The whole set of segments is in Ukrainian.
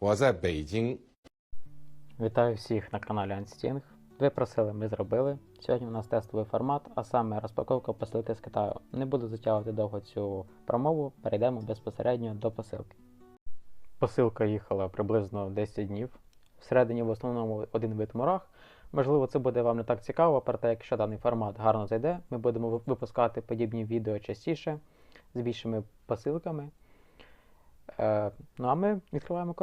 我在北京 Вітаю всіх на каналі Unsting. Ви просили, ми зробили. Сьогодні у нас тестовий формат, а саме розпаковка посилки з Китаю. Не буду затягувати довго цю промову, перейдемо безпосередньо до посилки. Посилка їхала приблизно 10 днів. Всередині в основному один вид мурах. Можливо, це буде вам не так цікаво, проте якщо даний формат гарно зайде, ми будемо ви- випускати подібні відео частіше з більшими посилками. Е, ну а ми відкриваємо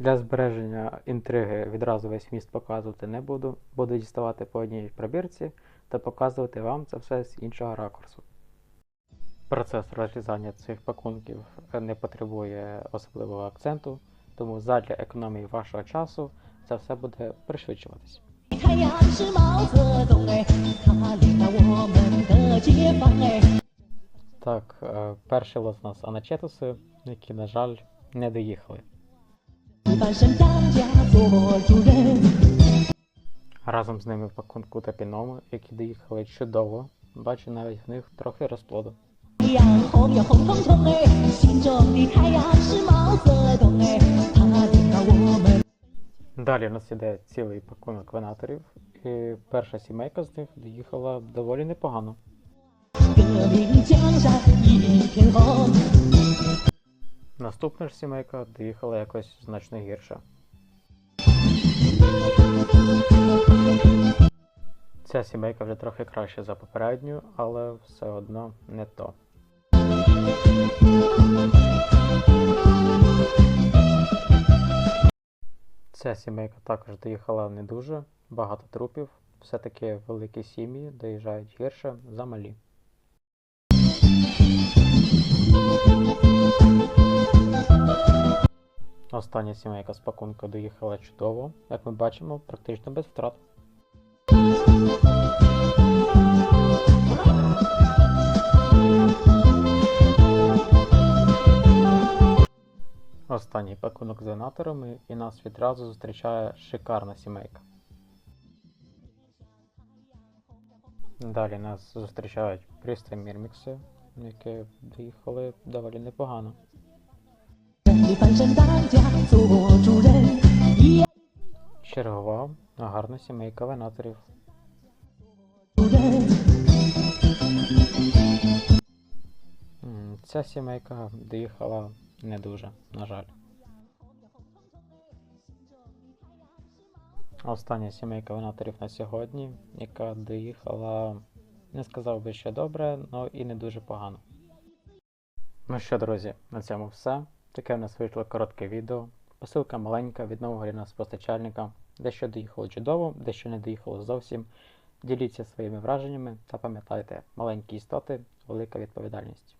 Для збереження інтриги відразу весь міст показувати не буду. Буду діставати по одній пробірці та показувати вам це все з іншого ракурсу. Процес розрізання цих пакунків не потребує особливого акценту, тому задля економії вашого часу це все буде пришвидшуватись. Так, е, перший лот у нас аначетуси, які, на жаль, не доїхали. Разом з ними в пакунку та піноми, які доїхали чудово, бачу навіть в них трохи розплоду. Далі у нас іде цілий пакунок винаторів, і перша сімейка з них доїхала доволі непогано наступна ж сімейка доїхала якось значно гірше. Ця сімейка вже трохи краще за попередню, але все одно не то. Ця сімейка також доїхала не дуже, багато трупів, все-таки великі сім'ї доїжджають гірше за малі. Остання сімейка з пакунку доїхала чудово, як ми бачимо, практично без втрат. Останній пакунок з донаторами і нас відразу зустрічає шикарна сімейка. Далі нас зустрічають пристрій Мірмікси, які доїхали доволі непогано. Чергова, гарна сімейка венаторів. Ця сімейка доїхала не дуже, на жаль. Остання сімейка венаторів на сьогодні, яка доїхала, не сказав би, що добре, але і не дуже погано. Ну що, друзі, на цьому все. Таке в нас вийшло коротке відео. Посилка маленька від нового для нас постачальника. Дещо доїхало чудово, дещо не доїхало зовсім. Діліться своїми враженнями та пам'ятайте, маленькі істоти, велика відповідальність.